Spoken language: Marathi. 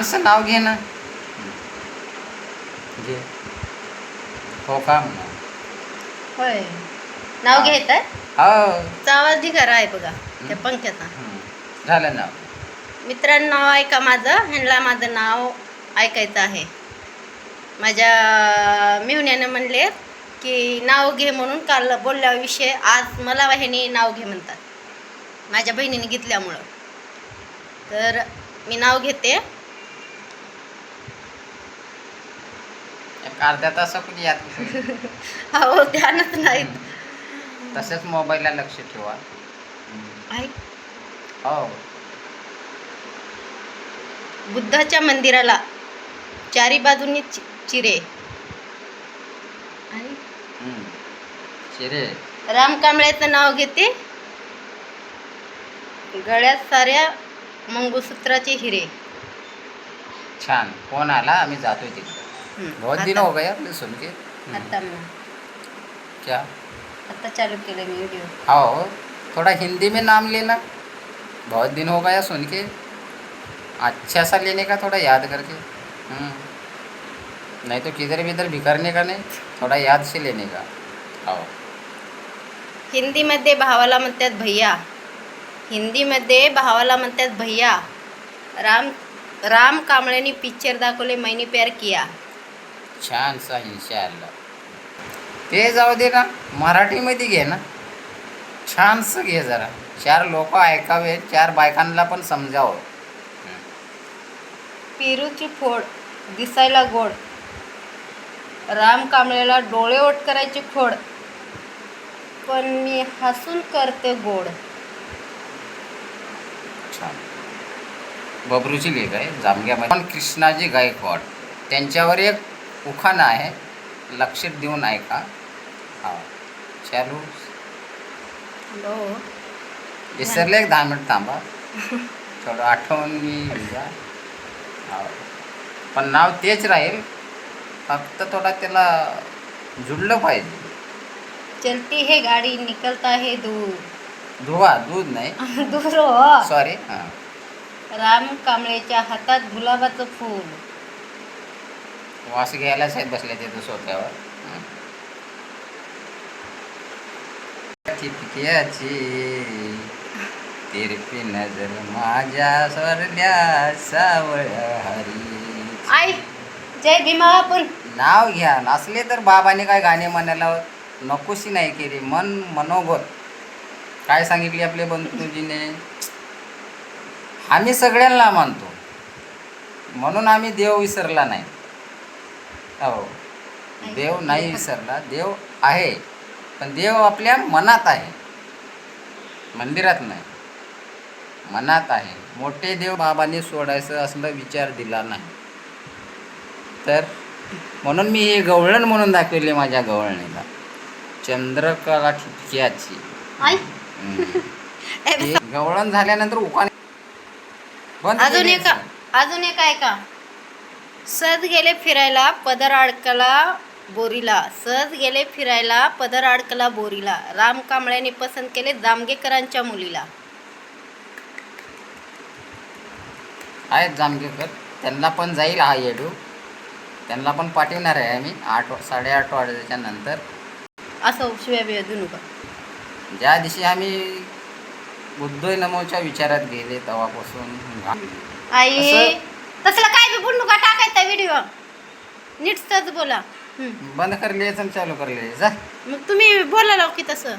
असं नाव घे ना. घे. हो का? म्हणा होय. नाव हा. घेत आहे हो. आवाज ढिगारा आहे बघा. त्या पंख्याचा. हं. झालं नाव. मित्रांनो नाव ऐका माझं. ह्यांना माझं नाव ऐकायचं आहे. माझ्या मिवण्यानं म्हणले की नाव घे म्हणून काल बोलल्याविषयी आज मला ह्याने नाव घे म्हणतात. माझ्या बहिणीने घेतल्यामुळं. तर मी नाव घेते. अर्ध्या तासा कुठे याद करू? हो ध्यानच नाहीत. तसंच मोबाईलला लक्ष ठेवा. ऐक हो. बुद्धाच्या मंदिराला चारी बाजूनी चि- चिरे. हं. शिरे राम कांबळ्याचं नाव घेते. गळ्यात साऱ्या मंगळसूत्राचे हिरे. छान. फोन आला? आम्ही जातोय तिकडे. हम्म, बहुत दिन हो गया आपने सुन के। आता म- क्या? आता चालू केलं मी व्हिडिओ हाँ थोड़ा हिंदी में नाम लेना। बहुत दिन हो गया सुन के। अच्छा सा लेने का थोड़ा याद करके। हम्म। नहीं तो किधर भी इधर बिखरने का नहीं थोड़ा याद से लेने का। आओ। हिंदीमध्ये भावाला म्हणतात भैया। हिंदीमध्ये भावाला म्हणतात भैया। राम राम कांबळेने पिक्चर दाखवले मैनी प्यार किया। छान सा इंशाल्लाह ते जाऊ दे ना मराठीमध्ये घे ना. छानसं घे जरा. चार लोक ऐकावे चार बायकांना पण समजावं. पेरूची फोड दिसायला गोड. राम कांबळेला डोळे ओट करायची खोड. पण मी हसून करते गोड. छान. बबरूची लेख आहे जामग्यामध्ये. पण कृष्णाजी गायकवाड त्यांच्यावर एक उखाणा आहे लक्षात देऊन ऐका हा चालू। हॅलो। विसरले एक दहा मिनिट थांबा। थोडं आठवणी घ्या हा पण नाव तेच राहील फक्त थोडा त्याला जुळलं पाहिजे. चलती है गाडी निकलता है दूर। धुवा दूध नाही. दूर हो। सॉरी हां। राम कांबळेच्या हातात गुलाबाचं फूल. वास घ्यायलाच आहेत बसले तिथं. चितक्याची तिरपी नजर माझ्या स्वर्ल्या सावळ हरी. आई जय भीमा आपण नाव घ्या. नसले तर बाबाने काय गाणे म्हणायला नकोशी नाही केली. मन मनोगत काय सांगितले आपले बंधूजीने? आम्ही सगळ्यांना मानतो. म्हणून आम्ही देव विसरला नाही. हो. देव नाही विसरला. देव आहे पण देव आपल्या मनात आहे. मंदिरात नाही. मनात आहे. मोठे देव बाबांनी सोडायचं असलं विचार दिला नाही. तर म्हणून मी हे गवळण म्हणून दाखवले माझ्या गवळणीला. चंद्रकला ठिपक्याची गवळण झाल्यानंतर उकाने अजून एक. अजून एक आहे का सहज गेले फिरायला पदर अडकला बोरीला. सहज गेले फिरायला पदर अडकला बोरीला. राम कांबळ्याने पसंत केले जामगेकरांच्या मुलीला. आहेत जामगेकर. त्यांना पण जाईल हा येडू. त्यांना पण पाठवणार आहे आम्ही आठ वा- साडेआठ वाजेच्या नंतर. असं शिव्या बिव्या देऊ नका. ज्या दिवशी आम्ही बुद्धोय नमोच्या विचारात गेले तेव्हापासून. आई असं- तसलं काय बी बोलू नका टाकायचा व्हिडिओ नीट सहज बोला. बंद करले चालू करले जा. मग तुम्ही बोलायला की तसं?